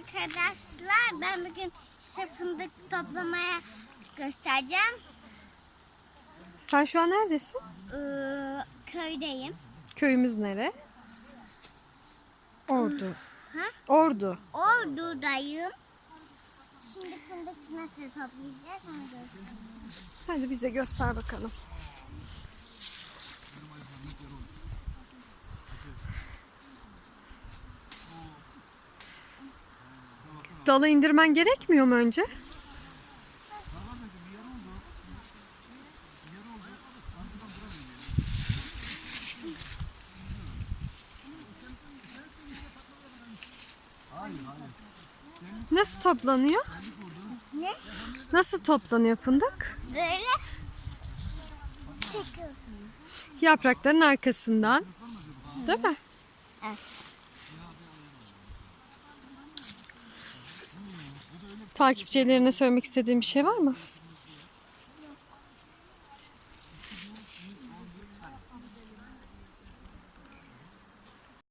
arkadaşlar. Ben bugün size fındık toplamaya göstereceğim. Sen şu an neredesin? Ee, köydeyim. Köyümüz nere? Ordu. Ha? Ordu. Ordu'dayım. Şimdi fındık nasıl toplayacağız onu göstereyim. Hadi bize göster bakalım. Dala indirmen gerekmiyor mu önce? Nasıl toplanıyor? Ne? Nasıl toplanıyor fındık? Böyle çekiyorsunuz. Yaprakların arkasından. Değil mi? Evet. Takipçilerine söylemek istediğin bir şey var mı?